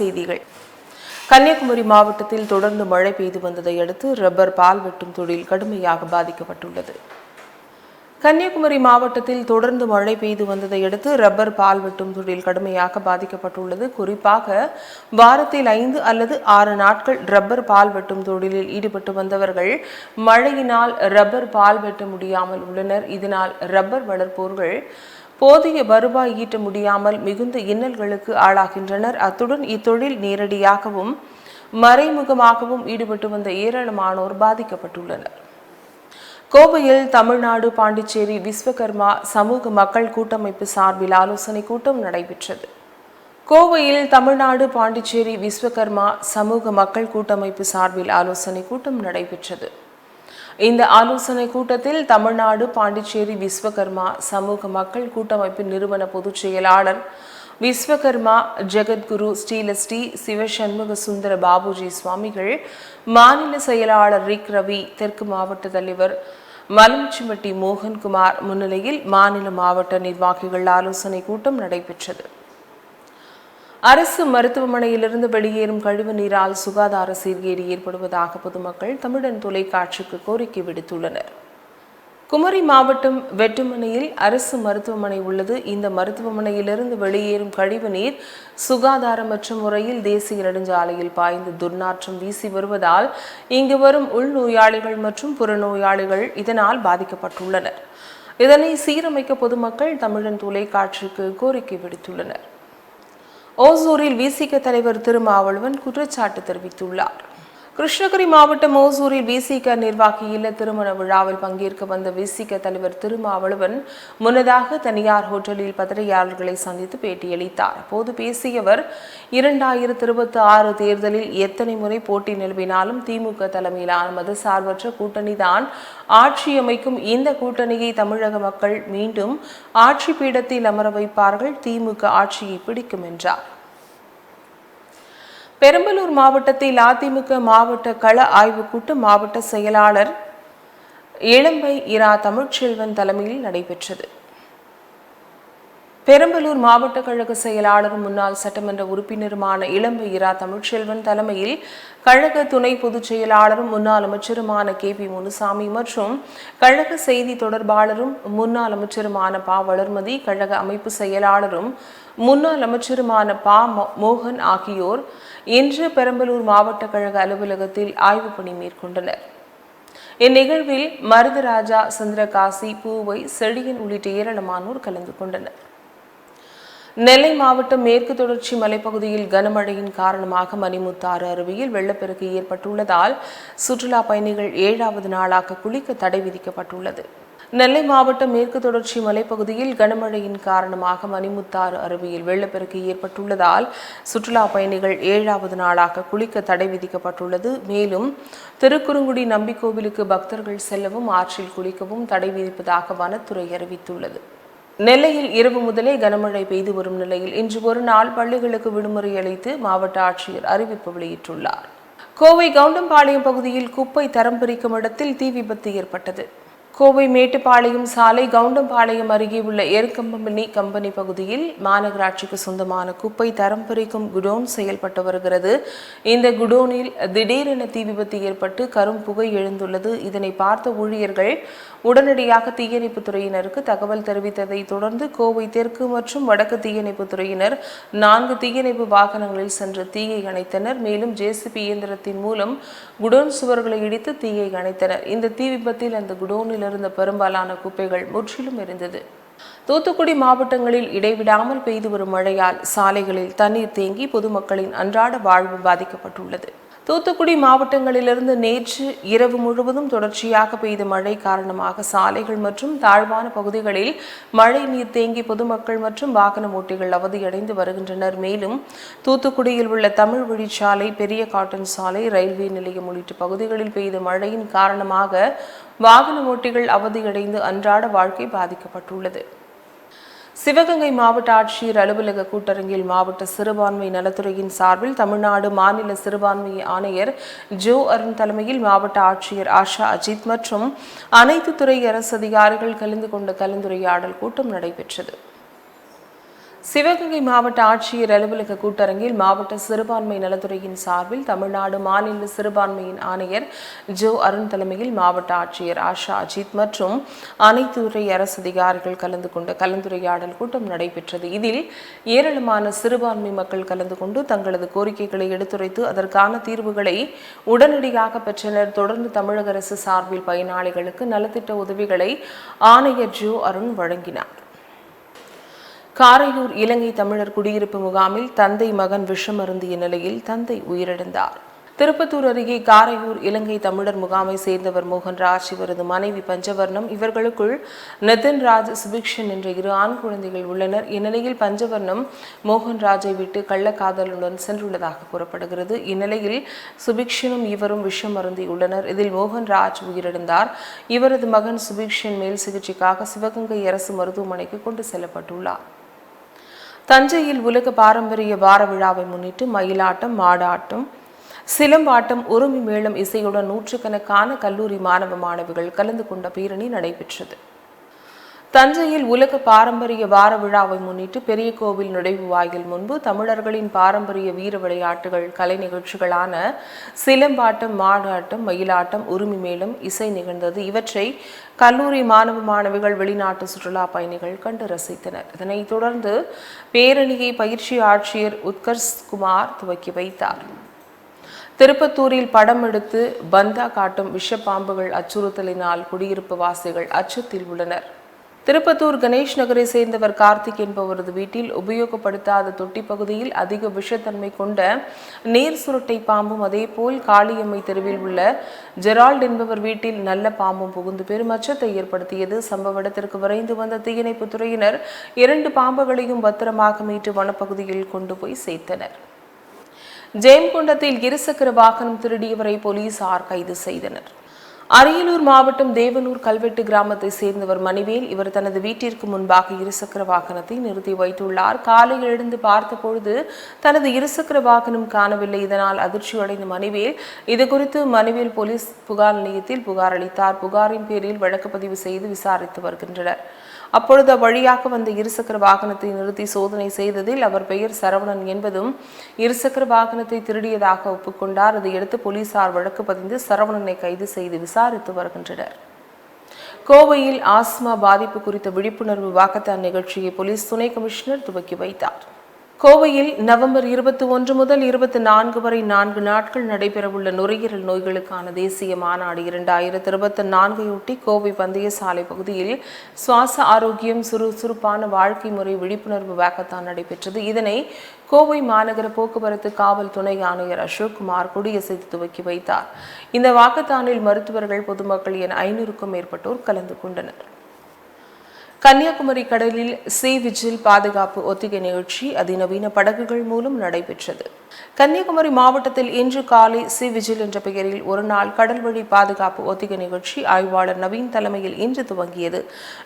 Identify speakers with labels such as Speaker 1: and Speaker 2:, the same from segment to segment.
Speaker 1: செய்திகள். கன்னியாகுமரி மாவட்டத்தில் தொடர்ந்து மழை பெய்து வந்ததை அடுத்து ரப்பர் பால் வெட்டும் தொழில் கடுமையாக பாதிக்கப்பட்டுள்ளது. கன்னியாகுமரி மாவட்டத்தில் தொடர்ந்து மழை பெய்து வந்ததை அடுத்து ரப்பர் பால் வெட்டும் தொழில் கடுமையாக பாதிக்கப்பட்டுள்ளது. குறிப்பாக வாரத்தில் ஐந்து அல்லது ஆறு நாட்கள் ரப்பர் பால் வெட்டும் தொழிலில் ஈடுபட்டு வந்தவர்கள் மழையினால் ரப்பர் பால் வெட்ட முடியாமல் உள்ளனர். இதனால் ரப்பர் வளர்ப்போர்கள் போதிய வருவாய் ஈட்ட முடியாமல் மிகுந்த இன்னல்களுக்கு ஆளாகின்றனர். அத்துடன் இத்தொழில் நேரடியாகவும் மறைமுகமாகவும் ஈடுபட்டு வந்த ஏராளமானோர் பாதிக்கப்பட்டுள்ளனர். கோவையில் தமிழ்நாடு பாண்டிச்சேரி விஸ்வகர்மா சமூக மக்கள் கூட்டமைப்பு சார்பில் ஆலோசனை கூட்டம் நடைபெற்றது. கோவையில் தமிழ்நாடு பாண்டிச்சேரி விஸ்வகர்மா சமூக மக்கள் கூட்டமைப்பு சார்பில் ஆலோசனை கூட்டம் நடைபெற்றது. இந்த ஆலோசனை கூட்டத்தில் தமிழ்நாடு பாண்டிச்சேரி விஸ்வகர்மா சமூக மக்கள் கூட்டமைப்பின் நிறுவன பொதுச் செயலாளர் விஸ்வகர்மா ஜெகத்குரு ஸ்ரீலஸ்ரீ சிவசண்முக சுந்தர பாபுஜி சுவாமிகள் மாநில செயலாளர் ரிக் ரவி தெற்கு மாவட்ட தலைவர் மலம்ச்சிமட்டி மோகன்குமார் முன்னிலையில் மாநில மாவட்ட நிர்வாகிகள் ஆலோசனை கூட்டம் நடைபெற்றது. அரசு மருத்துவமனையிலிருந்து வெளியேறும் கழிவு நீரால் சுகாதார சீர்கேடு ஏற்படுவதாக பொதுமக்கள் தமிழன் தொலைக்காட்சிக்கு கோரிக்கை விடுத்துள்ளனர். குமரி மாவட்டம் வெட்டுமனையில் அரசு மருத்துவமனை உள்ளது. இந்த மருத்துவமனையிலிருந்து வெளியேறும் கழிவு நீர் சுகாதாரமற்ற முறையில் தேசிய நெடுஞ்சாலையில் பாய்ந்து துர்நாற்றம் வீசி வருவதால் இங்கு வரும் உள்நோயாளிகள் மற்றும் புறநோயாளிகள் இதனால் பாதிக்கப்பட்டுள்ளனர். இதனை சீரமைக்க பொதுமக்கள் தமிழன் தொலைக்காட்சிக்கு கோரிக்கை விடுத்துள்ளனர். ஓசூரில் விசிக தலைவர் திருமாவளவன் குற்றச்சாட்டு தெரிவித்துள்ளார். கிருஷ்ணகிரி மாவட்டம் ஓசூரில் விசிக நிர்வாகி இல்ல திருமண விழாவில் பங்கேற்க வந்த விசிக தலைவர் திருமாவளவன் முன்னதாக தனியார் ஹோட்டலில் பத்திரிகையாளர்களை சந்தித்து பேட்டியளித்தார். அப்போது பேசியவர் இரண்டாயிரத்தி இருபத்தி ஆறு தேர்தலில் எத்தனை முறை போட்டி நிலவினாலும் திமுக தலைமையிலான மதசார்பற்ற கூட்டணிதான் ஆட்சி அமைக்கும். இந்த கூட்டணியை தமிழக மக்கள் மீண்டும் ஆட்சி பீடத்தில் அமர வைப்பார்கள். திமுக ஆட்சியை பிடிக்கும் என்றார். பெரம்பலூர் மாவட்டத்தில் அதிமுக மாவட்ட கள ஆய்வுக் கூட்டம் மாவட்ட செயலாளர் இளம்பை இரா தமிழ்ச்செல்வன் தலைமையில் நடைபெற்றது. பெரம்பலூர் மாவட்ட கழக செயலாளரும் முன்னாள் சட்டமன்ற உறுப்பினருமான இளம்பை இரா தமிழ்ச்செல்வன் தலைமையில் கழக துணை பொதுச் செயலாளரும் முன்னாள் அமைச்சருமான கே பி முனுசாமி மற்றும் கழக செய்தி தொடர்பாளரும் முன்னாள் அமைச்சருமான பா வளர்மதி கழக அமைப்பு செயலாளரும் முன்னாள் அமைச்சருமான பா மோ- மோகன் ஆகியோர் இன்று பெரம்பலூர் மாவட்ட கழக அலுவலகத்தில் ஆய்வுப் பணி மேற்கொண்டனர். இந்நிகழ்வில் மருதராஜா சந்திரகாசி பூவை செழியன் உள்ளிட்ட ஏராளமானோர் கலந்து கொண்டனர். நெல்லை மாவட்டம் மேற்கு தொடர்ச்சி மலைப்பகுதியில் கனமழையின் காரணமாக மணிமுத்தாறு அருவியில் வெள்ளப்பெருக்கு ஏற்பட்டுள்ளதால் சுற்றுலா பயணிகள் ஏழாவது நாளாக குளிக்க தடை விதிக்கப்பட்டுள்ளது. நெல்லை மாவட்டம் மேற்கு தொடர்ச்சி மலைப்பகுதியில் கனமழையின் காரணமாக மணிமுத்தாறு அருவியில் வெள்ளப்பெருக்கு ஏற்பட்டுள்ளதால் சுற்றுலா பயணிகள் ஏழாவது நாளாக குளிக்க தடை விதிக்கப்பட்டுள்ளது. மேலும் திருக்குறுங்குடி நம்பிக்கோவிலுக்கு பக்தர்கள் செல்லவும் ஆற்றில் குளிக்கவும் தடை விதிப்பதாக வனத்துறை அறிவித்துள்ளது. நெல்லையில் இரவு முதலே கனமழை பெய்து வரும் நிலையில் இன்று ஒரு நாள் பள்ளிகளுக்கு விடுமுறை அளித்து மாவட்ட ஆட்சியர் அறிவிப்பு வெளியிட்டுள்ளார். கோவை கவுண்டம்பாளையம் பகுதியில் குப்பை தரம் பிரிக்கும் இடத்தில் தீ விபத்து ஏற்பட்டது. கோவை மேட்டுப்பாளையம் சாலை கவுண்டம்பாளையம் அருகே உள்ள ஏற்கம்பனி கம்பெனி பகுதியில் மாநகராட்சிக்கு சொந்தமான குப்பை தரம் பிரிக்கும் குடோன் செயல்பட்டு வருகிறது. இந்த குடோனில் திடீரென தீ விபத்து ஏற்பட்டு கரும் புகை எழுந்துள்ளது. இதனை பார்த்த ஊழியர்கள் உடனடியாக தீயணைப்பு துறையினருக்கு தகவல் தெரிவித்ததை தொடர்ந்து கோவை தெற்கு மற்றும் வடக்கு தீயணைப்பு துறையினர் நான்கு தீயணைப்பு வாகனங்களில் சென்று தீயை அணைத்தனர். மேலும் ஜேசிபி இயந்திரத்தின் மூலம் குடோன் சுவர்களை இடித்து தீயை அணைத்தனர். இந்த தீ விபத்தில் அந்த குடோனில் இருந்த பெரும்பாலான குப்பைகள் முற்றிலும் இருந்தது தூத்துக்குடி மாவட்டங்களில் இடைவிடாமல் பெய்து வரும் மழையால் சாலைகளில் தண்ணீர் தேங்கி பொதுமக்களின் அன்றாட வாழ்வு பாதிக்கப்பட்டுள்ளது. தூத்துக்குடி மாவட்டங்களிலிருந்து நேற்று இரவு முழுவதும் தொடர்ச்சியாக பெய்த மழை காரணமாக சாலைகள் மற்றும் தாழ்வான பகுதிகளில் மழை நீர் தேங்கி பொதுமக்கள் மற்றும் வாகன ஓட்டிகள் அவதியடைந்து வருகின்றனர். மேலும் தூத்துக்குடியில் உள்ள தமிழ் வழிச்சாலை பெரிய காட்டன் சாலை ரயில்வே நிலையம் உள்ளிட்ட பகுதிகளில் பெய்த மழையின் காரணமாக வாகன ஓட்டிகள் அவதியடைந்து அன்றாட வாழ்க்கை பாதிக்கப்பட்டுள்ளது. சிவகங்கை மாவட்ட ஆட்சியர் அலுவலக கூட்டரங்கில் மாவட்ட சிறுபான்மை நலத்துறையின் சார்பில் தமிழ்நாடு மாநில சிறுபான்மை ஆணையர் ஜோ அருண் தலைமையில் மாவட்ட ஆட்சியர் ஆஷா அஜித் மற்றும் அனைத்து துறை அரசு அதிகாரிகள் கலந்து கொண்ட கலந்துரையாடல் கூட்டம் நடைபெற்றது. சிவகங்கை மாவட்ட ஆட்சியர் அலுவலக கூட்டரங்கில் மாவட்ட சிறுபான்மை நலத்துறையின் சார்பில் தமிழ்நாடு மாநில சிறுபான்மையின் ஆணையர் ஜோ அருண் தலைமையில் மாவட்ட ஆட்சியர் ஆஷா அஜித் மற்றும் அனைத்து துறை அரசு அதிகாரிகள் கலந்து கொண்ட கலந்துரையாடல் கூட்டம் நடைபெற்றது. இதில் ஏராளமான சிறுபான்மை மக்கள் கலந்து கொண்டு தங்களது கோரிக்கைகளை எடுத்துரைத்து அதற்கான தீர்வுகளை உடனடியாக பெற்றனர். தொடர்ந்து தமிழக அரசு சார்பில் பயனாளிகளுக்கு நலத்திட்ட உதவிகளை ஆணையர் ஜோ அருண் வழங்கினார். காரையூர் இலங்கை தமிழர் குடியிருப்பு முகாமில் தந்தை மகன் விஷம் அருந்திய நிலையில் தந்தை உயிரிழந்தார். திருப்பத்தூர் அருகே காரையூர் இலங்கை தமிழர் முகாமை சேர்ந்தவர் மோகன்ராஜ் இவரது மனைவி பஞ்சவர்ணம் இவர்களுக்குள் நிதின்ராஜ் சுபிக்ஷன் என்ற இரு ஆண் குழந்தைகள் உள்ளனர். இந்நிலையில் பஞ்சவர்ணம் மோகன்ராஜை விட்டு கள்ளக்காதலுடன் சென்றுள்ளதாக கூறப்படுகிறது. இந்நிலையில் சுபிக்ஷனும் இவரும் விஷம் அருந்தியுள்ளனர் இதில் மோகன்ராஜ் உயிரிழந்தார். இவரது மகன் சுபிக்ஷன் மேல் சிகிச்சைக்காக சிவகங்கை அரசு மருத்துவமனைக்கு கொண்டு செல்லப்பட்டுள்ளார். தஞ்சையில் உலக பாரம்பரிய வார விழாவை முன்னிட்டு மயிலாட்டம் மாடாட்டம் சிலம்பாட்டம் உருமி மேளம் இசையுடன் நூற்றுக்கணக்கான கல்லூரி மாணவ மாணவிகள் கலந்து கொண்ட பேரணி நடைபெற்றது. தஞ்சையில் உலக பாரம்பரிய வார விழாவை முன்னிட்டு பெரிய கோவில் நுழைவு வாயில் முன்பு தமிழர்களின் பாரம்பரிய வீர விளையாட்டுகள் கலை நிகழ்ச்சிகளான சிலம்பாட்டம் மாடாட்டம் மயிலாட்டம் உரிமை மேளம் இசை நிகழ்ந்தது. இவற்றை கல்லூரி மாணவ மாணவிகள் வெளிநாட்டு சுற்றுலா பயணிகள் கண்டு ரசித்தனர். இதனைத் தொடர்ந்து பேரணியை பயிற்சி ஆட்சியர் உத்கர்ஷ் குமார் துவக்கி வைத்தார். திருப்பத்தூரில் படம் எடுத்து பந்தா காட்டும் விஷப்பாம்புகள் அச்சுறுத்தலினால் குடியிருப்பு வாசிகள் அச்சத்தில் உள்ளனர். திருப்பத்தூர் கணேஷ் நகரை சேர்ந்தவர் கார்த்திக் என்பவரது வீட்டில் உபயோகப்படுத்தாத தொட்டி பகுதியில் அதிக விஷத்தன்மை கொண்ட நீர் சுருட்டை பாம்பும் அதேபோல் காளியம்மை தெருவில் உள்ள ஜெரால்ட் என்பவர் வீட்டில் நல்ல பாம்பும் புகுந்து பெரும் அச்சத்தை ஏற்படுத்தியது. சம்பவ இடத்திற்கு விரைந்து வந்த தீயணைப்பு துறையினர் இரண்டு பாம்புகளையும் பத்திரமாக மீட்டு வனப்பகுதியில் கொண்டு போய் சேர்த்தனர். ஜெயம்குண்டத்தில் இருசக்கர வாகனம் திருடியவரை போலீசார் கைது செய்தனர். அரியலூர் மாவட்டம் தேவனூர் கல்வெட்டு கிராமத்தை சேர்ந்தவர் மணிவேல் இவர் தனது வீட்டிற்கு முன்பாக இருசக்கர வாகனத்தை நிறுத்தி வைத்துள்ளார். காலை எழுந்து பார்த்தபொழுது தனது இருசக்கர வாகனம் காணவில்லை. இதனால் அதிர்ச்சியடைந்த மணிவேல் இதுகுறித்து மணிவேல் போலீஸ் புகார் நிலையத்தில் புகார் அளித்தார். புகாரின் பேரில் வழக்கு பதிவு செய்து விசாரித்து வருகின்றனர். அப்பொழுது வழியாக வந்த இருசக்கர வாகனத்தை நிறுத்தி சோதனை செய்ததில் அவர் பெயர் சரவணன் என்பதும் இருசக்கர வாகனத்தை திருடியதாக ஒப்புக்கொண்டார். இதையடுத்து போலீசார் வழக்கு பதிந்து சரவணனை கைது செய்து விசாரித்து வருகின்றனர். கோவையில் ஆஸ்மா பாதிப்பு குறித்த விழிப்புணர்வு வாக்கத்தான் நிகழ்ச்சியை போலீஸ் துணை கமிஷனர் துவக்கி வைத்தார். கோவையில் நவம்பர் இருபத்தி ஒன்று முதல் இருபத்தி நான்கு வரை நான்கு நாட்கள் நடைபெறவுள்ள நுரையீரல் நோய்களுக்கான தேசிய மாநாடு இரண்டாயிரத்தி இருபத்தி நான்கையொட்டி கோவை பந்தயசாலை பகுதியில் சுவாச ஆரோக்கியம் சுறுசுறுப்பான வாழ்க்கை முறை விழிப்புணர்வு வாக்கத்தான் நடைபெற்றது. இதனை கோவை மாநகர போக்குவரத்து காவல் துணை ஆணையர் அசோக்குமார் கொடியசைத்து துவக்கி வைத்தார். இந்த வாக்கத்தானில் மருத்துவர்கள் பொதுமக்கள் என ஐநூறுக்கும் மேற்பட்டோர் கலந்து கொண்டனர். கன்னியாகுமரி கடலில் சி விஜில் பாதுகாப்பு ஒத்திகை நிகழ்ச்சி அதிநவீன படகுகள் மூலம் நடைபெற்றது. கன்னியாகுமரி மாவட்டத்தில் இன்று காலை சி விஜில் என்ற பெயரில் ஒரு நாள் கடல் வழி பாதுகாப்பு ஒத்திகை நிகழ்ச்சி ஆய்வாளர் நவீன் தலைமையில் இன்று துவங்கியது.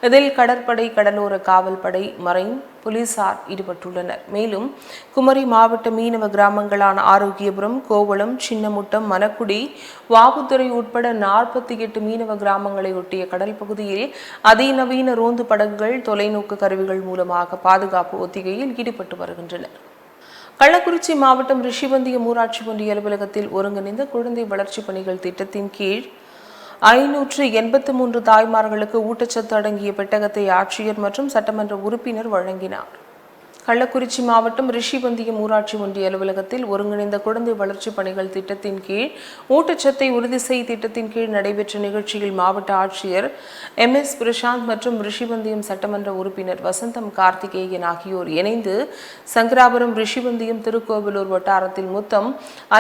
Speaker 1: இதில் கடற்படை கடலோர காவல்படை மரைன் போலீசார் ஈடுபட்டுள்ளனர். மேலும் குமரி மாவட்ட மீனவ கிராமங்களான ஆரோக்கியபுரம் கோவளம் சின்னமுட்டம் மணக்குடி வாபுத்துறை உட்பட நாற்பத்தி எட்டு மீனவ கிராமங்களை ஒட்டிய கடல் பகுதியில் அதிநவீன ரோந்து படங்கள் தொலைநோக்கு கருவிகள் மூலமாக பாதுகாப்பு ஒத்திகையில் ஈடுபட்டு வருகின்றனர். கள்ளக்குறிச்சி மாவட்டம் ரிஷிவந்தியம் ஊராட்சி ஒன்றிய அலுவலகத்தில் ஒருங்கிணைந்த குழந்தை வளர்ச்சி பணிகள் திட்டத்தின் கீழ் ஐநூற்று எண்பத்து மூன்று தாய்மார்களுக்கு ஊட்டச்சத்து அடங்கிய பெட்டகத்தை ஆட்சியர் மற்றும் சட்டமன்ற உறுப்பினர் வழங்கினார். கள்ளக்குறிச்சி மாவட்டம் ரிஷிவந்தியம் ஊராட்சி ஒன்றிய அலுவலகத்தில் ஒருங்கிணைந்த குழந்தை வளர்ச்சி பணிகள் திட்டத்தின் கீழ் ஊட்டச்சத்தை உறுதி செய் திட்டத்தின் கீழ் நடைபெற்ற நிகழ்ச்சியில் மாவட்ட ஆட்சியர் எம் எஸ் பிரசாந்த் மற்றும் ரிஷிவந்தியம் சட்டமன்ற உறுப்பினர் வசந்தம் கார்த்திகேயன் ஆகியோர் இணைந்து சங்கராபுரம் ரிஷிவந்தியம் திருக்கோவிலூர் வட்டாரத்தில் மொத்தம்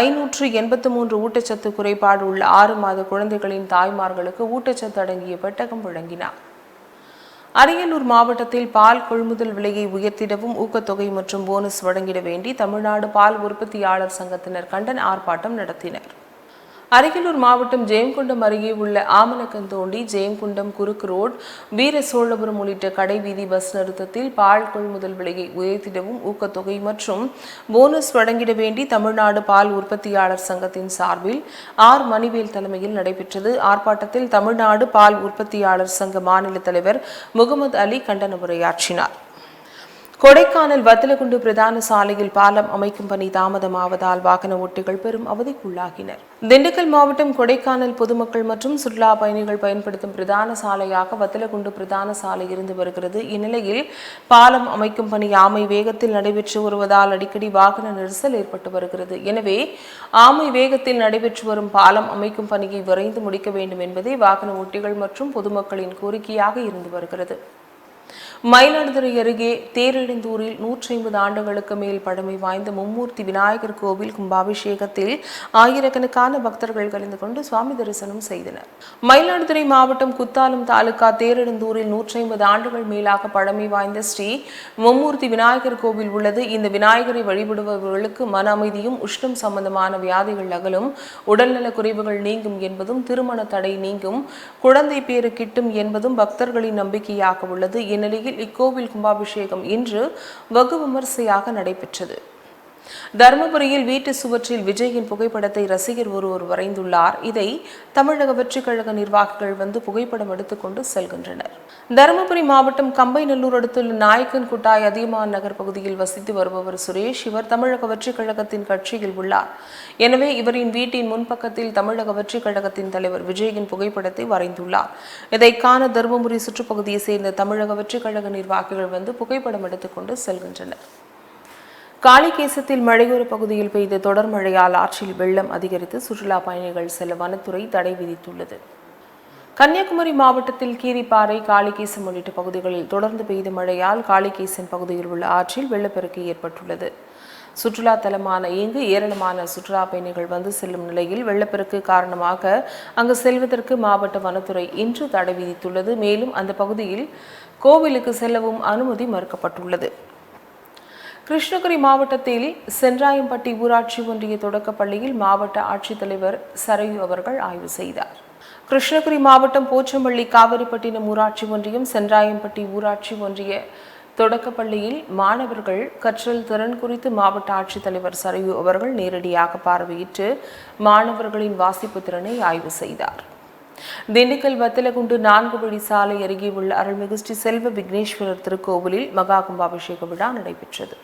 Speaker 1: ஐநூற்று எண்பத்து மூன்று ஊட்டச்சத்து குறைபாடு உள்ள ஆறு மாத குழந்தைகளின் தாய்மார்களுக்கு ஊட்டச்சத்து அடங்கிய பெட்டகம் வழங்கினார். அரியலூர் மாவட்டத்தில் பால் கொள்முதல் விலையை உயர்த்திடவும் ஊக்கத்தொகை மற்றும் போனஸ் வழங்கிட வேண்டி தமிழ்நாடு பால் உற்பத்தியாளர் சங்கத்தினர் கண்டன ஆர்ப்பாட்டம் நடத்தினர். அரியலூர் மாவட்டம் ஜெயங்கொண்டம் அருகே உள்ள ஆமனக்கந்தோண்டி ஜெயங்கொண்டம் குறுக்கு ரோட் வீர சோழபுரம் உள்ளிட்ட கடைவீதி பஸ் நிறுத்தத்தில் பால் கொள்முதல் விலையை உயர்த்திடவும் ஊக்கத்தொகை மற்றும் போனஸ் வழங்கிட வேண்டி தமிழ்நாடு பால் உற்பத்தியாளர் சங்கத்தின் சார்பில் ஆர் மணிவேல் தலைமையில் நடைபெற்றது. ஆர்ப்பாட்டத்தில் தமிழ்நாடு பால் உற்பத்தியாளர் சங்க மாநில தலைவர் முகமது அலி கண்டன உரையாற்றினார். கொடைக்கானல் வத்தலகுண்டு பிரதான சாலையில் பாலம் அமைக்கும் பணி தாமதமாவதால் வாகன ஓட்டிகள் பெரும் அவதிக்குள்ளாகினர். திண்டுக்கல் மாவட்டம் கொடைக்கானல் பொதுமக்கள் மற்றும் சுற்றுலா பயணிகள் பயன்படுத்தும் பிரதான சாலையாக வத்தலகுண்டு பிரதான சாலை இருந்து வருகிறது. இந்நிலையில் பாலம் அமைக்கும் பணி ஆமை வேகத்தில் நடைபெற்று வருவதால் அடிக்கடி வாகன நெரிசல் ஏற்பட்டு வருகிறது. எனவே ஆமை வேகத்தில் நடைபெற்று வரும் பாலம் அமைக்கும் பணியை விரைந்து முடிக்க வேண்டும் என்பதே வாகன ஓட்டிகள் மற்றும் பொதுமக்களின் கோரிக்கையாக இருந்து வருகிறது. மயிலாடுதுறை அருகே தேரிழந்தூரில் நூற்றி ஐம்பது ஆண்டுகளுக்கு மேல் பழமை வாய்ந்த மும்மூர்த்தி விநாயகர் கோவில் கும்பாபிஷேகத்தில் ஆயிரக்கணக்கான பக்தர்கள் கலந்து கொண்டு சுவாமி தரிசனம் செய்தனர். மயிலாடுதுறை மாவட்டம் குத்தாலம் தாலுகா தேரிழந்தூரில் நூற்றி ஐம்பது ஆண்டுகள் மேலாக பழமை வாய்ந்த ஸ்ரீ மும்மூர்த்தி விநாயகர் கோவில் உள்ளது. இந்த விநாயகரை வழிபடுபவர்களுக்கு மன அமைதியும் உஷ்ணம் சம்பந்தமான வியாதிகள் அகலும். உடல்நல குறைவுகள் நீங்கும் என்பதும் திருமண தடை நீங்கும். குழந்தை பேறு கிட்டும் என்பதும் பக்தர்களின் நம்பிக்கையாக உள்ளது. இந்நிலையில் இக்கோவில் கும்பாபிஷேகம் இன்று வெகு விமரிசையாக நடைபெற்றது. தருமபுரியில் வீட்டு சுவற்றில் விஜயின் புகைப்படத்தை ரசிகர் ஒருவர் வரைந்துள்ளார். இதை தமிழக வெற்றிக் கழக நிர்வாகிகள் வந்து புகைப்படம் எடுத்துக்கொண்டு செல்கின்றனர். தருமபுரி மாவட்டம் கம்பைநல்லூர் அடுத்துள்ள நாயக்கன் குட்டாய் அதியமான் நகர் பகுதியில் வசித்து வருபவர் சுரேஷ். இவர் தமிழக வெற்றிக் கழகத்தின் கட்சியில் உள்ளார். எனவே இவரின் வீட்டின் முன்பக்கத்தில் தமிழக வெற்றிக் கழகத்தின் தலைவர் விஜயின் புகைப்படத்தை வரைந்துள்ளார். இதை காண தருமபுரி சுற்றுப்பகுதியை சேர்ந்த தமிழக வெற்றிக் கழக நிர்வாகிகள் வந்து புகைப்படம் எடுத்துக்கொண்டு செல்கின்றனர். காளிகேசத்தில் மழையோர பகுதியில் பெய்த தொடர் மழையால் ஆற்றில் வெள்ளம் அதிகரித்து சுற்றுலா பயணிகள் செல்ல வனத்துறை தடை விதித்துள்ளது. கன்னியாகுமரி மாவட்டத்தில் கீரிப்பாறை காளிகேசம் உள்ளிட்ட பகுதிகளில் தொடர்ந்து பெய்த மழையால் காளிகேசன் பகுதியில் உள்ள ஆற்றில் வெள்ளப்பெருக்கு ஏற்பட்டுள்ளது. சுற்றுலா தலமான இங்கு ஏராளமான சுற்றுலா பயணிகள் வந்து செல்லும் நிலையில் வெள்ளப்பெருக்கு காரணமாக அங்கு செல்வதற்கு மாவட்ட வனத்துறை இன்று தடை விதித்துள்ளது. மேலும் அந்த பகுதியில் கோவிலுக்கு செல்லவும் அனுமதி மறுக்கப்பட்டுள்ளது. கிருஷ்ணகிரி மாவட்டத்தில் சென்றாயம்பட்டி ஊராட்சி ஒன்றிய தொடக்கப் பள்ளியில் மாவட்ட ஆட்சித்தலைவர் சரையு அவர்கள் ஆய்வு செய்தார். கிருஷ்ணகிரி மாவட்டம் போச்சம்பள்ளி காவிரிப்பட்டினம் ஊராட்சி ஒன்றியம் சென்றாயம்பட்டி ஊராட்சி ஒன்றிய தொடக்கப்பள்ளியில் மாணவர்கள் கற்றல் திறன் குறித்து மாவட்ட ஆட்சித்தலைவர் சரையு அவர்கள் நேரடியாக பார்வையிட்டு மாணவர்களின் வாசிப்பு திறனை ஆய்வு செய்தார். திண்டுக்கல் வத்தலகுண்டு நான்கு வழி சாலை அருகே உள்ள அருள்மிகு ஸ்ரீ செல்வ விக்னேஸ்வரர் திருக்கோவிலில் மகா கும்பாபிஷேக விழா நடைபெற்றது.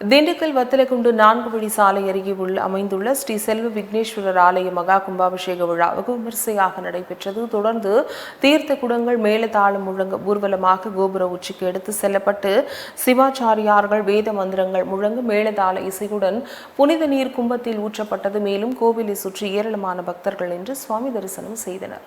Speaker 1: திண்டுக்கல் வத்தலகுண்டு நான்கு வழி சாலை அருகே உள்ள அமைந்துள்ள ஸ்ரீ செல்வ விக்னேஸ்வரர் ஆலய மகா கும்பாபிஷேக விழா வெகு விமரிசையாக நடைபெற்றது. தொடர்ந்து தீர்த்த குடங்கள் மேலதாளம் முழங்க ஊர்வலமாக கோபுர உச்சிக்கு எடுத்து செல்லப்பட்டு சிவாச்சாரியார்கள் வேத மந்திரங்கள் முழங்க மேலதாள இசையுடன் புனித நீர் கும்பத்தில் ஊற்றப்பட்டது. மேலும் கோவிலை சுற்றி ஏராளமான பக்தர்கள் என்று சுவாமி தரிசனம் செய்தனர்.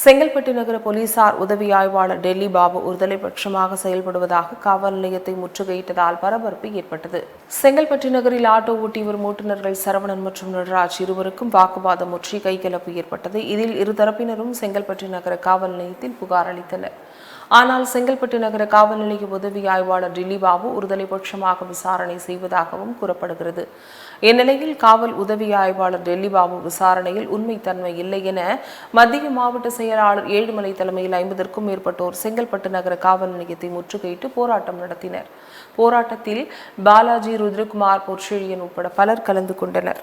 Speaker 1: செங்கல்பட்டு நகர போலீசார் உதவி ஆய்வாளர் டெல்லி பாபு ஒருதலை பட்சமாக செயல்படுவதாக காவல் நிலையத்தை முற்றுகையிட்டதால் பரபரப்பு ஏற்பட்டது. செங்கல்பட்டு நகரில் ஆட்டோ ஓட்டியவர் வரும் ஓட்டுநர்கள் சரவணன் மற்றும் நடராஜ் இருவருக்கும் வாக்குவாதம் முற்றி கைகலப்பு ஏற்பட்டது. இதில் இருதரப்பினரும் செங்கல்பட்டு நகர காவல் நிலையத்தில் புகார் அளித்தனர். ஆனால் செங்கல்பட்டு நகர காவல் நிலைய உதவி ஆய்வாளர் டில்லி பாபு ஒருதலை பட்சமாக விசாரணை செய்வதாகவும் கூறப்படுகிறது. இந்நிலையில் காவல் உதவி ஆய்வாளர் டெல்லி பாபு விசாரணையில் உண்மைத்தன்மை இல்லை என மத்திய மாவட்ட செயலாளர் ஏழுமலை தலைமையில் ஐம்பதற்கும் மேற்பட்டோர் செங்கல்பட்டு நகர காவல் நிலையத்தை முற்றுகையிட்டு போராட்டம் நடத்தினர். போராட்டத்தில் பாலாஜி ருத்ரகுமார் பொற்செழியன் உட்பட பலர் கலந்து கொண்டனர்.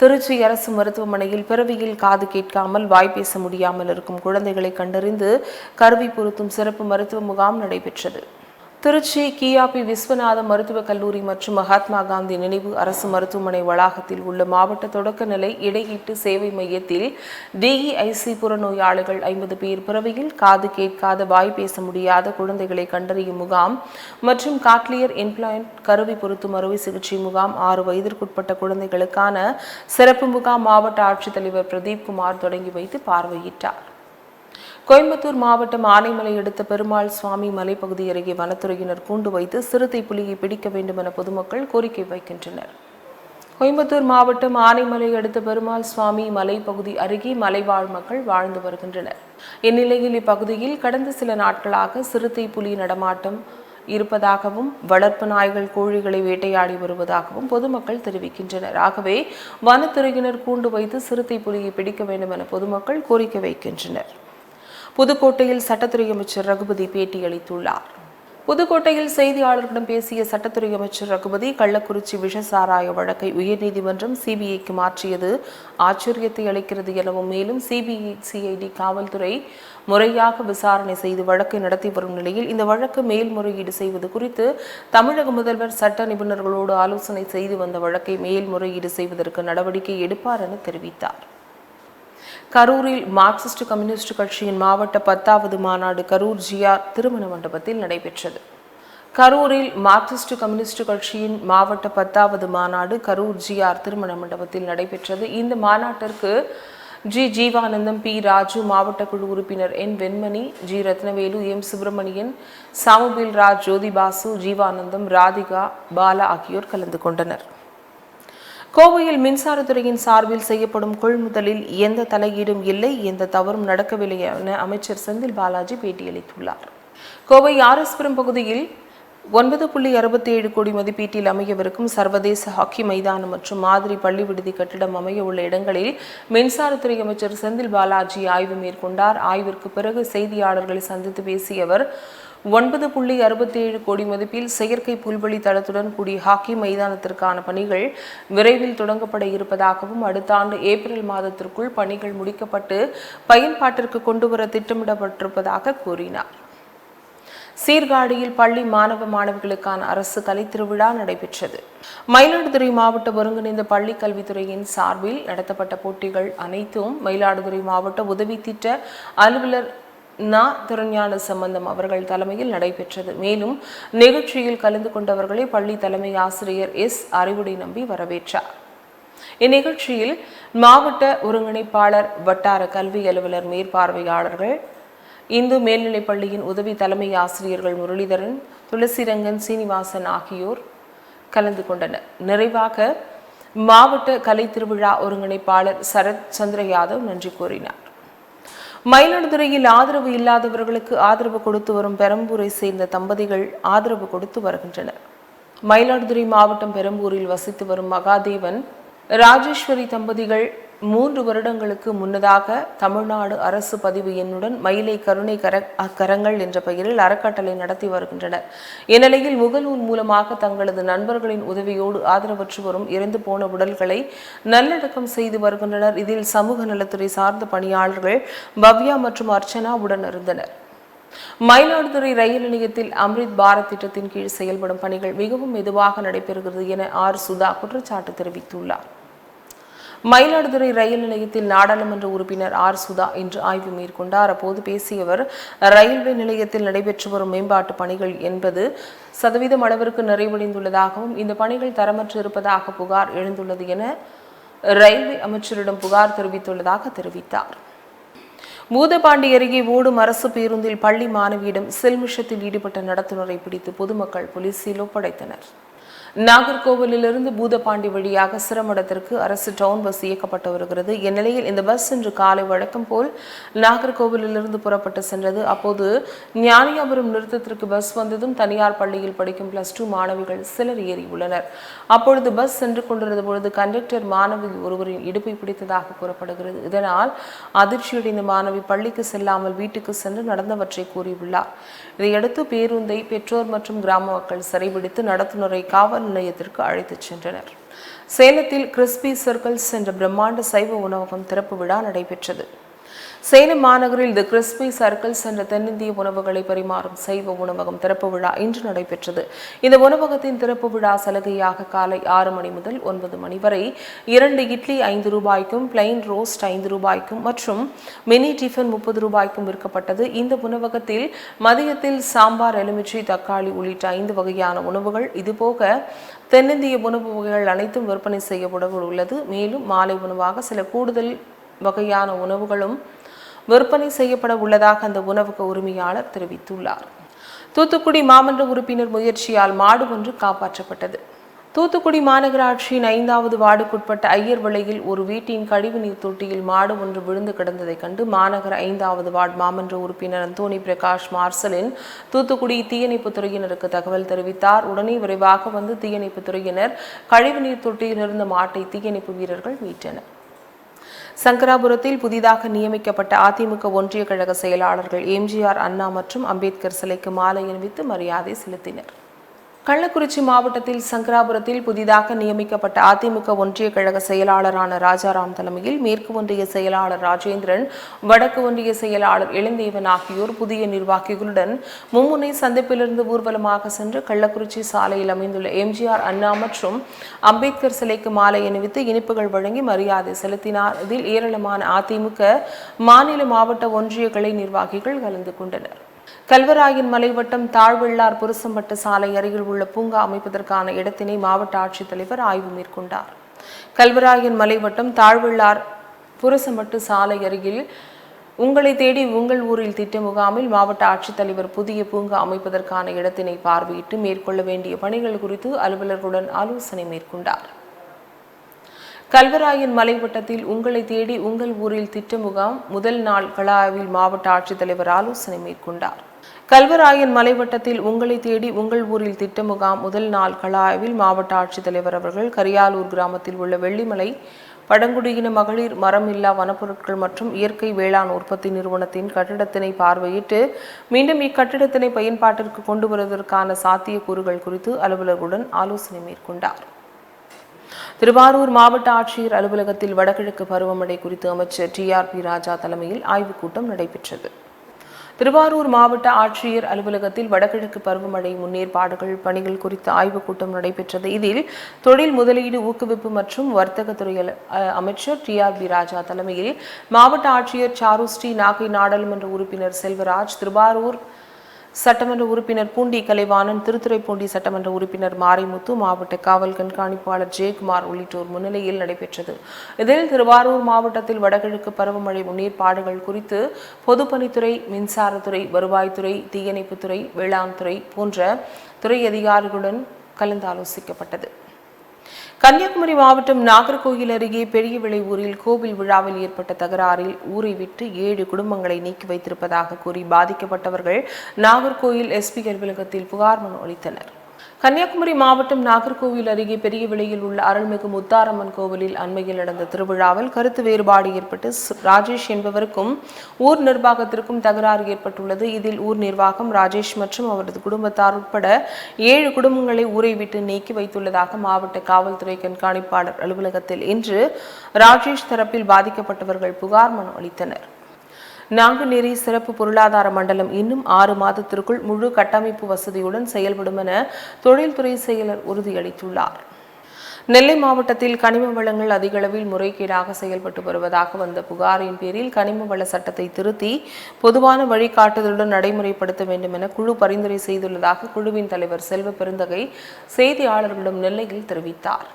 Speaker 1: திருச்சி அரசு மருத்துவமனையில் பிறவியில் காது கேட்காமல் வாய் பேச முடியாமல் இருக்கும் குழந்தைகளை கண்டறிந்து கருவி பொருத்தும் சிறப்பு மருத்துவ முகாம் நடைபெற்றது. திருச்சி கியாபி விஸ்வநாத மருத்துவக் கல்லூரி மற்றும் மகாத்மா காந்தி நினைவு அரசு மருத்துவமனை வளாகத்தில் உள்ள மாவட்ட தொடக்கநிலை இடையீட்டு சேவை மையத்தில் டிஇஐசி புறநோயாளிகள் ஐம்பது பேர் பிறவியில் காது கேட்காத வாய் பேச முடியாத குழந்தைகளை கண்டறியும் முகாம் மற்றும் காக்லியர் இம்ப்ளாயன்ட் கருவி பொருத்தும் அறுவை சிகிச்சை முகாம் ஆறு வயதிற்குட்பட்ட குழந்தைகளுக்கான சிறப்பு முகாம் மாவட்ட ஆட்சித்தலைவர் பிரதீப் குமார் தொடங்கி வைத்து பார்வையிட்டார். கோயம்புத்தூர் மாவட்டம் ஆனைமலை அடுத்த பெருமாள் சுவாமி மலைப்பகுதி அருகே வனத்துறையினர் கூண்டு வைத்து சிறுத்தை புலியை பிடிக்க வேண்டும் என பொதுமக்கள் கோரிக்கை வைக்கின்றனர். கோயம்புத்தூர் மாவட்டம் ஆனைமலை அடுத்த பெருமாள் சுவாமி மலைப்பகுதி அருகே மலைவாழ் மக்கள் வாழ்ந்து வருகின்றனர். இந்நிலையில் இப்பகுதியில் கடந்த சில நாட்களாக சிறுத்தை புலி நடமாட்டம் இருப்பதாகவும் வளர்ப்பு நாய்கள் கோழிகளை வேட்டையாடி வருவதாகவும் பொதுமக்கள் தெரிவிக்கின்றனர். ஆகவே வனத்துறையினர் கூண்டு வைத்து சிறுத்தை புலியை பிடிக்க வேண்டும் என பொதுமக்கள் கோரிக்கை வைக்கின்றனர். புதுக்கோட்டையில் சட்டத்துறை அமைச்சர் ரகுபதி பேட்டியளித்துள்ளார் புதுக்கோட்டையில் செய்தியாளர்களிடம் பேசிய சட்டத்துறை அமைச்சர் ரகுபதி கள்ளக்குறிச்சி விஷசாராய வழக்கை உயர்நீதிமன்றம் சிபிஐக்கு மாற்றியது ஆச்சரியத்தை அளிக்கிறது எனவும் மேலும் சிபிஐ சிஐடி காவல்துறை முறையாக விசாரணை செய்து வழக்கை நடத்தி வரும் நிலையில் இந்த வழக்கு மேல்முறையீடு செய்வது குறித்து தமிழக முதல்வர் சட்ட நிபுணர்களோடு ஆலோசனை செய்து வந்த வழக்கை மேல்முறையீடு செய்வதற்கு நடவடிக்கை எடுப்பார் என தெரிவித்தார். கரூரில் மார்க்சிஸ்ட் கம்யூனிஸ்ட் கட்சியின் மாவட்ட பத்தாவது மாநாடு கரூர் ஜிஆர் திருமண மண்டபத்தில் நடைபெற்றது. கரூரில் மார்க்சிஸ்ட் கம்யூனிஸ்ட் கட்சியின் மாவட்ட பத்தாவது மாநாடு கரூர் ஜிஆர் திருமண மண்டபத்தில் நடைபெற்றது. இந்த மாநாட்டிற்கு ஜி. ஜீவானந்தம் பி. ராஜு மாவட்ட குழு உறுப்பினர் N. Venmani G. Ratnavelu M. Subramanian சாமுபில் Raj Jothi Basu Jeevanandam Radhika Bala ஆகியோர் கலந்து கொண்டனர். கோவையில் மின்சாரத்துறையின் சார்பில் செய்யப்படும் கொள்முதலில் எந்த தலையீடும் இல்லை எந்த தவறும் நடக்கவில்லை என அமைச்சர் செந்தில் பாலாஜி பேட்டியளித்துள்ளார். கோவை ஆர்எஸ்புரம் பகுதியில் ஒன்பது புள்ளி அறுபத்தி ஏழு கோடி மதிப்பீட்டில் அமையவிருக்கும் சர்வதேச ஹாக்கி மைதானம் மற்றும் மாதிரி பள்ளி விடுதி கட்டிடம் அமைய உள்ள இடங்களில் மின்சாரத்துறை அமைச்சர் செந்தில் பாலாஜி ஆய்வு மேற்கொண்டார். ஆய்விற்கு பிறகு செய்தியாளர்களை சந்தித்து பேசிய அவர் ஒன்பது புள்ளி அறுபத்தி ஏழு கோடி மதிப்பில் செயற்கை புல்வெளி தளத்துடன் கூடிய ஹாக்கி மைதானத்திற்கான பணிகள் விரைவில் தொடங்கப்பட இருப்பதாகவும் அடுத்த ஆண்டு ஏப்ரல் மாதத்திற்குள் பணிகள் முடிக்கப்பட்டு பயன்பாட்டிற்கு கொண்டுவர திட்டமிடப்பட்டிருப்பதாக கூறினார். சீர்காழியில் பள்ளி மாணவ மாணவிகளுக்கான அரசு கலைத்திருவிழா நடைபெற்றது. மயிலாடுதுறை மாவட்ட ஒருங்கிணைந்த பள்ளி கல்வித்துறையின் சார்பில் நடத்தப்பட்ட போட்டிகள் அனைத்தும் மயிலாடுதுறை மாவட்ட உதவி திட்ட அலுவலர் நா திருஞான சம்பந்தம் அவர்கள் தலைமையில் நடைபெற்றது. மேலும் நிகழ்ச்சியில் கலந்து கொண்டவர்களை பள்ளி தலைமை ஆசிரியர் எஸ். அறிவுடை நம்பி வரவேற்றார். இந்நிகழ்ச்சியில் மாவட்ட ஒருங்கிணைப்பாளர் வட்டார கல்வி அலுவலர் மேற்பார்வையாளர்கள் இந்து மேல்நிலைப் பள்ளியின் உதவி தலைமை ஆசிரியர்கள் முரளிதரன் துளசிரங்கன் சீனிவாசன் ஆகியோர் கலந்து கொண்டனர். நிறைவாக மாவட்ட கலை திருவிழா ஒருங்கிணைப்பாளர் சரத் சந்திர யாதவ் நன்றி கூறினார். மயிலாடுதுறையில் ஆதரவு இல்லாதவர்களுக்கு ஆதரவு கொடுத்து வரும் பெரம்பூரை சேர்ந்த தம்பதிகள் ஆதரவு கொடுத்து வருகின்றனர். மயிலாடுதுறை மாவட்டம் பெரம்பூரில் வசித்து வரும் மகாதேவன் ராஜேஸ்வரி தம்பதிகள் மூன்று வருடங்களுக்கு முன்னதாக தமிழ்நாடு அரசு பதிவு எண்ணுடன் மயிலை கருணை கர கரங்கள் என்ற பெயரில் அறக்கட்டளை நடத்தி வருகின்றனர். இந்நிலையில் முகநூல் மூலமாக தங்களது நண்பர்களின் உதவியோடு ஆதரவற்று வரும் இறந்து போன உடல்களை நல்லடக்கம் செய்து வருகின்றனர். இதில் சமூக நலத்துறை சார்ந்த பணியாளர்கள் பவ்யா மற்றும் அர்ச்சனா உடன் இருந்தனர். மயிலாடுதுறை ரயில் நிலையத்தில் அம்ரித் பாரத் திட்டத்தின் கீழ் செயல்படும் பணிகள் மிகவும் மெதுவாக நடைபெறுகிறது என ஆர் சுதா குற்றச்சாட்டு தெரிவித்துள்ளார். மயிலாடுதுறை ரயில் நிலையத்தில் நாடாளுமன்ற உறுப்பினர் ஆர். சுதா இன்று ஆய்வு மேற்கொண்டார். அப்போது பேசிய அவர் ரயில்வே நிலையத்தில் நடைபெற்று வரும் மேம்பாட்டு பணிகள் என்பது சதவீதம் அளவிற்கு நிறைவடைந்துள்ளதாகவும் இந்த பணிகள் தரமற்று இருப்பதாக புகார் எழுந்துள்ளது என ரயில்வே அமைச்சரிடம் புகார் தெரிவித்துள்ளதாக தெரிவித்தார். பூதபாண்டி அருகே ஓடும் அரசு பேருந்தில் பள்ளி மாணவியிடம் செல்மிஷத்தில் ஈடுபட்ட நடத்துனரை பிடித்து பொதுமக்கள் போலீசில் ஒப்படைத்தனர். நாகர்கோவிலிருந்து பூதப்பாண்டி வழியாக சிரமடத்திற்கு அரசு டவுன் பஸ் இயக்கப்பட்டு வருகிறது. இந்நிலையில் இந்த பஸ் இன்று காலை வழக்கம் போல் நாகர்கோவிலிருந்து புறப்பட்டு சென்றது. அப்போது ஞானியாபுரம் நிறுத்தத்திற்கு பஸ் வந்ததும் தனியார் பள்ளியில் படிக்கும் பிளஸ் டூ மாணவிகள் சிலர் ஏறியுள்ளனர் அப்பொழுது பஸ் சென்று கொண்டிருந்த பொழுது கண்டக்டர் மாணவி ஒருவரின் இடுப்பை பிடித்ததாக கூறப்படுகிறது. இதனால் அதிர்ச்சியடைந்த மாணவி பள்ளிக்கு செல்லாமல் வீட்டுக்கு சென்று நடந்தவற்றை கூறியுள்ளார். இதையடுத்து பேருந்தை பெற்றோர் மற்றும் கிராம மக்கள் சிறைபிடித்து நடத்துனரை காவல் நிலையத்திற்கு அழைத்துச் சென்றனர். சேலத்தில் கிறிஸ்பி சர்க்கிள்ஸ் என்ற பிரம்மாண்ட சைவ உணவகம் திறப்பு விழா நடைபெற்றது. சேலம் மாநகரில் தி கிறிஸ்பி சர்க்கிள்ஸ் என்ற தென்னிந்திய உணவுகளை பரிமாறும் சைவ உணவகம் திறப்பு விழா இன்று நடைபெற்றது. இந்த உணவகத்தின் திறப்பு விழா சலுகையாக காலை ஆறு மணி முதல் ஒன்பது மணி வரை இரண்டு இட்லி ஐந்து ரூபாய்க்கும் பிளைன் ரோஸ்ட் ஐந்து ரூபாய்க்கும் மற்றும் மினி டிஃபன் முப்பது ரூபாய்க்கும் விற்கப்பட்டது. இந்த உணவகத்தில் மதியத்தில் சாம்பார் எலுமிச்சை தக்காளி உள்ளிட்ட ஐந்து வகையான உணவுகள். இதுபோக தென்னிந்திய உணவு வகைகள் அனைத்தும் விற்பனை செய்யப்பட உள்ளது மேலும் மாலை உணவாக சில கூடுதல் வகையான உணவுகளும் விற்பனை செய்யப்பட உள்ளதாக அந்த உணவக உரிமையாளர் தெரிவித்துள்ளார். தூத்துக்குடி மாமன்ற உறுப்பினர் முயற்சியால் மாடு ஒன்று காப்பாற்றப்பட்டது. தூத்துக்குடி மாநகராட்சியின் ஐந்தாவது வார்டுக்குட்பட்ட ஐயர் விலையில் ஒரு வீட்டின் கழிவுநீர் தொட்டியில் மாடு ஒன்று விழுந்து கிடந்ததைக் கண்டு மாநகர ஐந்தாவது வார்டு மாமன்ற உறுப்பினர் அந்தோனி பிரகாஷ் மார்சலின் தூத்துக்குடி தீயணைப்புத் துறையினருக்கு தகவல் தெரிவித்தார். உடனே விரைவாக வந்து தீயணைப்புத் துறையினர் கழிவுநீர் தொட்டியில் இருந்த மாட்டை தீயணைப்பு வீரர்கள் மீட்டனர். சங்கராபுரத்தில் புதிதாக நியமிக்கப்பட்ட அதிமுக ஒன்றிய கழக செயலாளர்கள் எம்ஜிஆர் அண்ணா மற்றும் அம்பேத்கர் சிலைக்கு மாலை அணிவித்து மரியாதை செலுத்தினர். கள்ளக்குறிச்சி மாவட்டத்தில் சங்கராபுரத்தில் புதிதாக நியமிக்கப்பட்ட அதிமுக ஒன்றிய கழக செயலாளரான ராஜாராம் தலைமையில் மேற்கு ஒன்றிய செயலாளர் ராஜேந்திரன் வடக்கு ஒன்றிய செயலாளர் இளந்தேவன் ஆகியோர் புதிய நிர்வாகிகளுடன் மும்முனை சந்திப்பிலிருந்து ஊர்வலமாக சென்று கள்ளக்குறிச்சி சாலையில் அமைந்துள்ள எம்ஜிஆர் அண்ணா மற்றும் அம்பேத்கர் சிலைக்கு மாலை அணிவித்து இனிப்புகள் வழங்கி மரியாதை செலுத்தினார். இதில் ஏராளமான அதிமுக மாநில மாவட்ட ஒன்றிய கிளை நிர்வாகிகள் கலந்து கொண்டனர். கல்வராயன் மலைவட்டம் தாழ்வெள்ளார் புருசம்பட்டு சாலை அருகில் உள்ள பூங்கா அமைப்பதற்கான இடத்தினை மாவட்ட ஆட்சித்தலைவர் ஆய்வு மேற்கொண்டார். கல்வராயன் மலைவட்டம் தாழ்வெள்ளார் புருசம்பட்டு சாலை அருகில் உங்களை தேடி உங்கள் ஊரில் திட்ட முகாமில் மாவட்ட ஆட்சித்தலைவர் புதிய பூங்கா அமைப்பதற்கான இடத்தினை பார்வையிட்டு மேற்கொள்ள வேண்டிய பணிகள் குறித்து அலுவலர்களுடன் ஆலோசனை மேற்கொண்டார். கல்வராயன் மலைவட்டத்தில் உங்களை தேடி உங்கள் ஊரில் திட்ட முகாம் முதல் நாள் கலாவில் மாவட்ட ஆட்சித்தலைவர் ஆலோசனை மேற்கொண்டார். கல்வராயன் மலைவட்டத்தில் உங்களை தேடி உங்கள் ஊரில் திட்ட முகாம் முதல் நாள் கலாய்வில் மாவட்ட ஆட்சித்தலைவர் அவர்கள் கரியாலூர் கிராமத்தில் உள்ள வெள்ளிமலை பழங்குடியின மகளிர் மரம் இல்லா வனப்பொருட்கள் மற்றும் இயற்கை வேளாண் உற்பத்தி நிறுவனத்தின் கட்டிடத்தினை பார்வையிட்டு மீண்டும் இக்கட்டிடத்தினை பயன்பாட்டிற்கு கொண்டு வருவதற்கான சாத்தியக்கூறுகள் குறித்து அலுவலர்களுடன் ஆலோசனை மேற்கொண்டார். திருவாரூர் மாவட்ட ஆட்சியர் அலுவலகத்தில் வடகிழக்கு பருவமழை குறித்து அமைச்சர் டி ஆர் பி ராஜா தலைமையில் ஆய்வுக் கூட்டம் நடைபெற்றது. திருவாரூர் மாவட்ட ஆட்சியர் அலுவலகத்தில் வடகிழக்கு பருவமழை முன்னேற்பாடுகள் பணிகள் குறித்த ஆய்வுக் கூட்டம் நடைபெற்றது. இதில் தொழில் முதலீடு ஊக்குவிப்பு மற்றும் வர்த்தகத்துறை அமைச்சர் டி ஆர் பி ராஜா தலைமையில் மாவட்ட ஆட்சியர் சாரு ஸ்ரீ நாகை நாடாளுமன்ற உறுப்பினர் செல்வராஜ் திருவாரூர் சட்டமன்ற உறுப்பினர் பூண்டி கலைவாணன் திருத்துறைப்பூண்டி சட்டமன்ற உறுப்பினர் மாரிமுத்து மாவட்ட காவல் கண்காணிப்பாளர் ஜெயக்குமார் உள்ளிட்டோர் முன்னிலையில் நடைபெற்றது. இதில் திருவாரூர் மாவட்டத்தில் வடகிழக்கு பருவமழை முன்னேற்பாடுகள் குறித்து பொதுப்பணித்துறை மின்சாரத்துறை வருவாய்த்துறை தீயணைப்புத்துறை வேளாண் துறை போன்ற துறை அதிகாரிகளுடன் கலந்தாலோசிக்கப்பட்டது. கன்னியாகுமரி மாவட்டம் நாகர்கோயில் அருகே பெரியவிளை ஊரில் கோவில் விழாவில் ஏற்பட்ட தகராறில் ஊரை விட்டு ஏழு குடும்பங்களை நீக்கி வைத்திருப்பதாக கூறி பாதிக்கப்பட்டவர்கள் நாகர்கோயில் எஸ்பி அலுவலகத்தில் புகார் மனு அளித்தனர். கன்னியாகுமரி மாவட்டம் நாகர்கோவில் அருகே பெரிய விலையில் உள்ள அருள்மிகு முத்தாரம்மன் கோவிலில் அண்மையில் நடந்த திருவிழாவில் கருத்து வேறுபாடு ஏற்பட்டு ராஜேஷ் என்பவருக்கும் ஊர் நிர்வாகத்திற்கும் தகராறு ஏற்பட்டுள்ளது. இதில் ஊர் நிர்வாகம் ராஜேஷ் மற்றும் அவரது குடும்பத்தார் உட்பட ஏழு குடும்பங்களை ஊரை விட்டு நீக்கி வைத்துள்ளதாக மாவட்ட காவல்துறை கண்காணிப்பாளர் அலுவலகத்தில் இன்று ராஜேஷ் தரப்பில் பாதிக்கப்பட்டவர்கள் புகார் மனு அளித்தனர். நாங்குநேரி சிறப்பு பொருளாதார மண்டலம் இன்னும் ஆறு மாதத்திற்குள் முழு கட்டமைப்பு வசதியுடன் செயல்படும் என தொழில்துறை செயலர் உறுதியளித்துள்ளார். நெல்லை மாவட்டத்தில் கனிம வளங்கள் அதிகளவில் முறைகேடாக செயல்பட்டு வருவதாக வந்த புகாரின் பேரில் கனிம வள சட்டத்தை திருத்தி பொதுவான வழிகாட்டுதலுடன் நடைமுறைப்படுத்த வேண்டும் என குழு பரிந்துரை செய்துள்ளதாக குழுவின் தலைவர் செல்வ பெருந்தகை செய்தியாளர்களிடம் நெல்லையில் தெரிவித்தார்.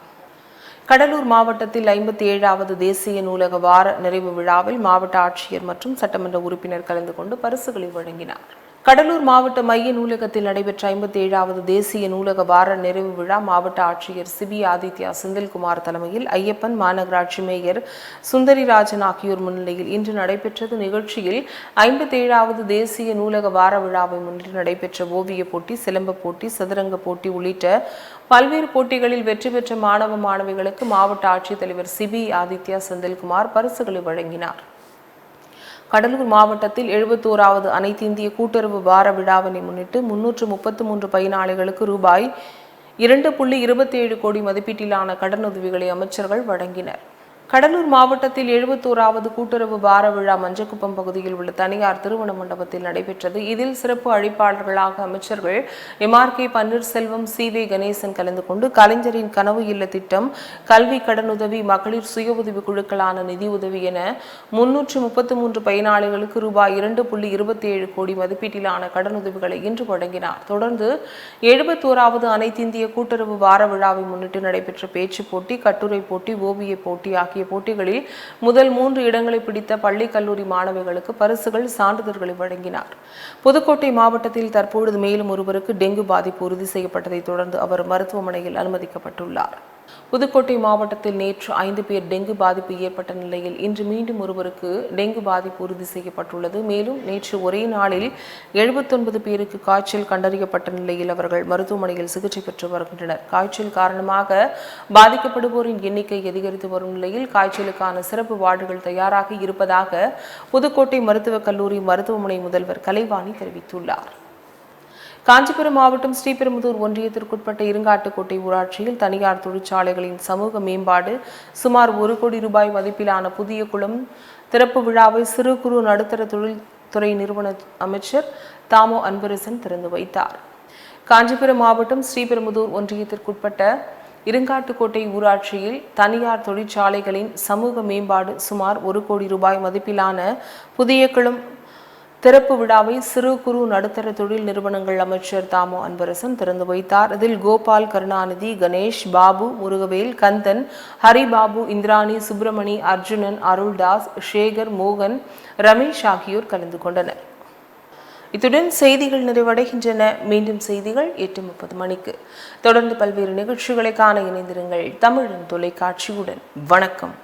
Speaker 1: கடலூர் மாவட்டத்தில் ஐம்பத்தி ஏழாவது தேசிய நூலக வார நிறைவு விழாவில் மாவட்ட ஆட்சியர் மற்றும் சட்டமன்ற உறுப்பினர் கலந்து கொண்டு பரிசுகளை வழங்கினார். கடலூர் மாவட்ட மைய நூலகத்தில் நடைபெற்ற ஐம்பத்தி ஏழாவது தேசிய நூலக வார நிறைவு விழா மாவட்ட ஆட்சியர் சிபி ஆதித்யா செந்தில்குமார் தலைமையில் ஐயப்பன் மாநகராட்சி மேயர் சுந்தரிராஜன் ஆகியோர் முன்னிலையில் இன்று நடைபெற்றது நிகழ்ச்சியில் ஐம்பத்தி ஏழாவது தேசிய நூலக வார விழாவை முன்னிட்டு நடைபெற்ற ஓவியப் போட்டி சிலம்ப போட்டி சதுரங்க போட்டி உள்ளிட்ட பல்வேறு போட்டிகளில் வெற்றி பெற்ற மாணவ மாணவிகளுக்கு மாவட்ட ஆட்சித்தலைவர் சிபி ஆதித்யா செந்தில்குமார் பரிசுகளை வழங்கினார். கடலூர் மாவட்டத்தில் எழுபத்தோராவது அனைத்திந்திய கூட்டுறவு வார விழாவினை முன்னிட்டு முன்னூற்று முப்பத்து மூன்று பயனாளிகளுக்கு ரூபாய் இரண்டு புள்ளி இருபத்தி ஏழு கோடி மதிப்பீட்டிலான கடனுதவிகளை அமைச்சர்கள் வழங்கினர். கடலூர் மாவட்டத்தில் எழுபத்தோராவது கூட்டுறவு வார விழா மஞ்சக்குப்பம் பகுதியில் உள்ள தனியார் திருமண மண்டபத்தில் நடைபெற்றது. இதில் சிறப்பு அழைப்பாளர்களாக அமைச்சர்கள் MR K. Panneerselvam C. V. Ganesan கலந்து கொண்டு கலைஞரின் கனவு இல்ல திட்டம் கல்வி கடனுதவி மகளிர் சுய உதவி குழுக்களான நிதி உதவி என முன்னூற்று முப்பத்தி மூன்று பயனாளிகளுக்கு ரூபாய் இரண்டு புள்ளி இருபத்தி ஏழு கோடி மதிப்பீட்டிலான கடனுதவிகளை இன்று வழங்கினார். தொடர்ந்து எழுபத்தோராவது அனைத்திந்திய கூட்டுறவு வார விழாவை முன்னிட்டு நடைபெற்ற பேச்சு போட்டி கட்டுரை போட்டி ஓவிய போட்டி ஆகிய போட்டிகளில் முதல் மூன்று இடங்களை பிடித்த பள்ளி கல்லூரி மாணவிகளுக்கு பரிசுகள் சான்றிதழ்களை வழங்கினார். புதுக்கோட்டை மாவட்டத்தில் தற்பொழுது மேலும் ஒருவருக்கு டெங்கு பாதிப்பு உறுதி செய்யப்பட்டதைத் தொடர்ந்து அவர் மருத்துவமனையில் அனுமதிக்கப்பட்டுள்ளார். புதுக்கோட்டை மாவட்டத்தில் நேற்று ஐந்து பேர் டெங்கு பாதிப்பு ஏற்பட்ட நிலையில் இன்று மீண்டும் ஒருவருக்கு டெங்கு பாதிப்பு உறுதி செய்யப்பட்டுள்ளது. மேலும் நேற்று ஒரே நாளில் எழுபத்தொன்பது பேருக்கு காய்ச்சல் கண்டறியப்பட்ட நிலையில் அவர்கள் மருத்துவமனையில் சிகிச்சை பெற்று வருகின்றனர். காய்ச்சல் காரணமாக பாதிக்கப்படுவோரின் எண்ணிக்கை அதிகரித்து வரும் நிலையில் காய்ச்சலுக்கான சிறப்பு வார்டுகள் தயாராக இருப்பதாக புதுக்கோட்டை மருத்துவக் கல்லூரி மருத்துவமனை முதல்வர் கலைவாணி தெரிவித்துள்ளார். காஞ்சிபுரம் மாவட்டம் ஸ்ரீபெரும்புதூர் ஒன்றியத்திற்குட்பட்ட இருங்காட்டுக்கோட்டை ஊராட்சியில் தனியார் தொழிற்சாலைகளின் சமூக மேம்பாடு சுமார் ஒரு கோடி ரூபாய் மதிப்பிலான புதிய குளம் திறப்பு விழாவை சிறு குறு நடுத்தர தொழில்துறை நிறுவன அமைச்சர் தாமோ அன்பரசன் திறந்து வைத்தார். காஞ்சிபுரம் மாவட்டம் ஸ்ரீபெரும்புதூர் ஒன்றியத்திற்குட்பட்ட இருங்காட்டுக்கோட்டை ஊராட்சியில் தனியார் தொழிற்சாலைகளின் சமூக மேம்பாடு சுமார் ஒரு கோடி ரூபாய் மதிப்பிலான புதிய குளம் திறப்பு விழாவை சிறு குறு நடுத்தர தொழில் நிறுவனங்கள் அமைச்சர் தாமோ அன்பரசன் திறந்து வைத்தார். இதில் கோபால் கருணாநிதி கணேஷ் பாபு முருகவேல் கந்தன் ஹரிபாபு இந்திராணி சுப்பிரமணி அர்ஜுனன் அருள்தாஸ் சேகர் மோகன் ரமேஷ் ஆகியோர் கலந்து கொண்டனர். இத்துடன் செய்திகள் நிறைவடைகின்றன. மீண்டும் செய்திகள் எட்டு முப்பது மணிக்கு. தொடர்ந்து பல்வேறு நிகழ்ச்சிகளை காண இணைந்திருங்கள் தமிழன் தொலைக்காட்சியுடன். வணக்கம்.